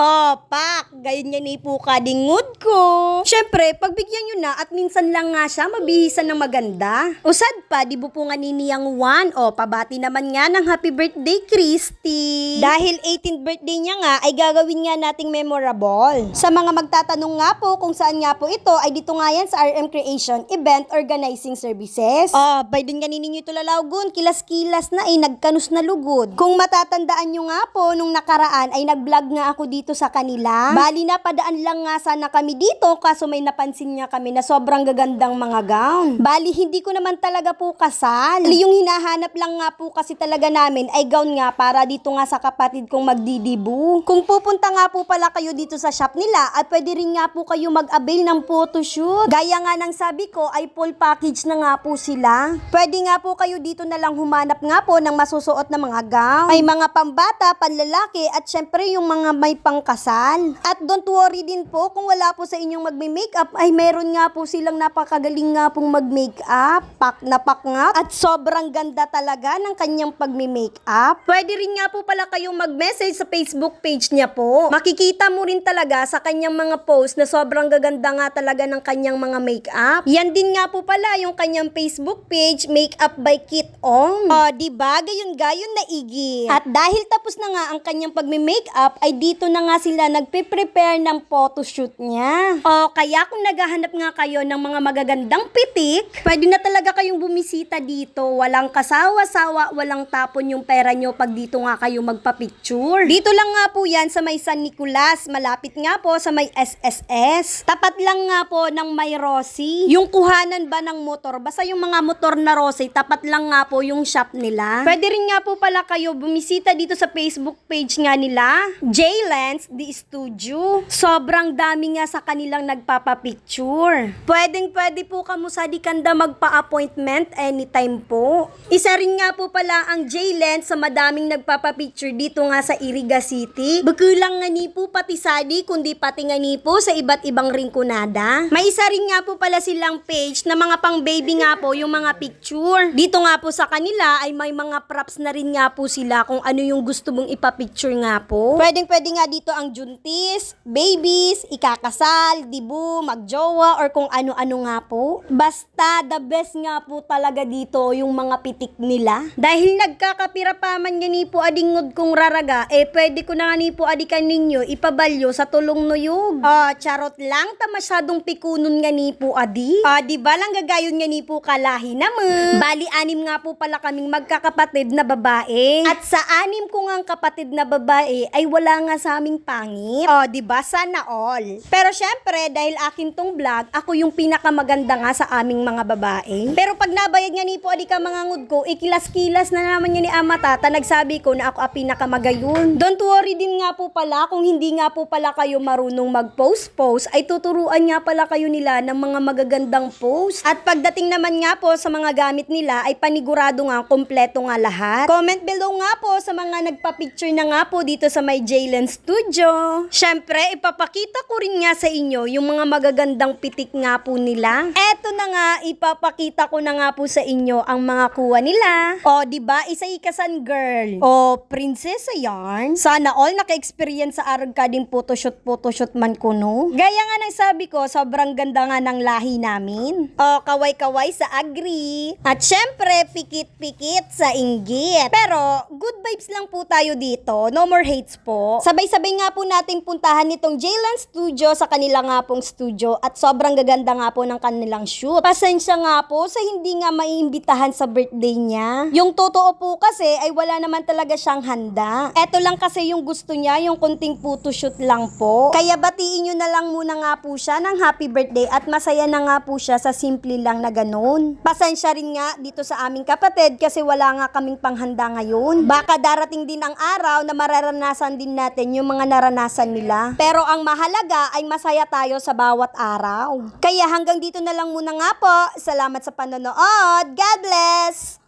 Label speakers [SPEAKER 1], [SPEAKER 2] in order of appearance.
[SPEAKER 1] Oh, pak, ganyan ni po kadingod ko. Syempre, pagbigyan nyo na at minsan lang nga siya mabihisan ng maganda. Usad pa, di po nga niniyang one. O, pabati naman nga ng happy birthday, Christy. Dahil 18th birthday niya nga, ay gagawin nga nating memorable. Sa mga magtatanong nga po kung saan nga po ito, ay dito nga yan sa RM Creation Event Organizing Services. Oh, by dun nga ninyo ito lalawgon, kilas-kilas na ay nagkanus na lugod. Kung matatandaan nyo nga po, nung nakaraan ay nag-vlog nga ako dito sa kanila. Bali na padaan lang nga sana kami dito kaso may napansin nga kami na sobrang gagandang mga gown. Bali hindi ko naman talaga po kasal. Yung hinahanap lang nga po kasi talaga namin ay gown nga para dito nga sa kapatid kong magdidibu. Kung pupunta nga po pala kayo dito sa shop nila at pwede rin nga po kayo mag-avail ng photoshoot. Gaya nga ng sabi ko ay full package na nga po sila. Pwede nga po kayo dito na lang humanap nga po ng masusuot na mga gown. May mga pambata, panlalaki at syempre yung mga may pangkasal. At don't worry din po kung wala po sa inyong magme-makeup ay meron nga po silang napakagaling nga pong mag-makeup. Pak na pak nga. At sobrang ganda talaga ng kanyang pagme-makeup. Pwede rin nga po pala kayong mag-message sa Facebook page niya po. Makikita mo rin talaga sa kanyang mga post na sobrang gaganda nga talaga ng kanyang mga makeup. Yan din nga po pala yung kanyang Facebook page, Makeup by Kit Ong. Oh, di ba? Gayon gayon na igi. At dahil tapos na nga ang kanyang pagme-makeup, ay dito na nga sila nagpe-prepare ng photoshoot niya. O, kaya kung naghahanap nga kayo ng mga magagandang pitik, pwede na talaga kayong bumisita dito. Walang kasawa-sawa, walang tapon yung pera nyo pag dito nga kayo magpa-picture. Dito lang nga po yan sa may San Nicolas. Malapit nga po sa may SSS. Tapat lang nga po ng may Rossi. Yung kuhanan ba ng motor? Basta yung mga motor na Rossi, tapat lang nga po yung shop nila. Pwede rin nga po pala kayo bumisita dito sa Facebook page nga nila. J-Lens The Studio. Sobrang dami nga sa kanilang nagpapapicture. Pwedeng pwede po kamusa di kanda magpa-appointment anytime po. Isa rin nga po pala ang J-Lens sa madaming nagpapapicture dito nga sa Iriga City. Bukulang nga ni po pati sadi kundi pati nga ni po sa iba't ibang ringkunada. May isa rin nga po pala silang page na mga pang baby nga po yung mga picture. Dito nga po sa kanila ay may mga props na rin nga po sila kung ano yung gusto mong ipapicture nga po. Pwedeng pwede nga dito ang juntis, babies, ikakasal, dibu, magjowa, or kung ano-ano nga po. Basta the best nga po talaga dito yung mga pitik nila. Dahil nagkakapira pa man gani po adingod kong raraga, eh pwede ko na nga ni po adikan ninyo ipabalyo sa tulong nuyog. Ah, charot lang, ta masyadong pikunon nga ni po adi. Ah, di ba lang gagayon nga ni po kalahi naman. Bali, anim nga po pala kaming magkakapatid na babae. At sa anim ko nga kapatid na babae, ay wala nga sa aming pangit. Oh, di ba? Sana all. Pero syempre, dahil akin tong vlog, ako yung pinakamaganda nga sa aming mga babae. Pero pag nabayag nga ni po adi ka mga ngud ko, ikilas-kilas na naman niya ni ama tata, nagsabi ko na ako ang pinakamagayon. Don't worry din nga po pala, kung hindi nga po pala kayo marunong mag-post-post, ay tuturuan nga pala kayo nila ng mga magagandang post. At pagdating naman nga po sa mga gamit nila, ay panigurado nga, kompleto nga lahat. Comment below nga po sa mga nagpa-picture na nga po dito sa may Jalen Studio. Syempre, ipapakita ko rin nga sa inyo yung mga magagandang pitik nga po nila. Eto na nga, ipapakita ko na nga po sa inyo ang mga kuha nila. O, di ba Isa ikasan girl. O, prinsesa yarn. Sana all naka-experience sa arag ka din photoshoot, photoshoot man ko, no? Gaya nga ng sabi ko, sobrang ganda nga ng lahi namin. O, kaway-kaway sa agri. At syempre, pikit-pikit sa inggit. Pero, good vibes lang po tayo dito. No more hates po. Sabay-sabay nga po nating puntahan nitong Jalen Studio sa kanila nga pong studio at sobrang gaganda nga po ng kanilang shoot. Pasensya nga po sa hindi nga maiimbitahan sa birthday niya. Yung totoo po kasi ay wala naman talaga siyang handa. Eto lang kasi yung gusto niya, yung kunting photoshoot lang po. Kaya batiin nyo na lang muna nga po siya ng happy birthday at masaya na nga po siya sa simple lang na ganun. Pasensya rin nga dito sa aming kapatid kasi wala nga kaming panghanda ngayon. Baka darating din ang araw na mararanasan din natin yung mga naranasan nila. Pero ang mahalaga ay masaya tayo sa bawat araw. Kaya hanggang dito na lang muna nga po. Salamat sa panonood. God bless!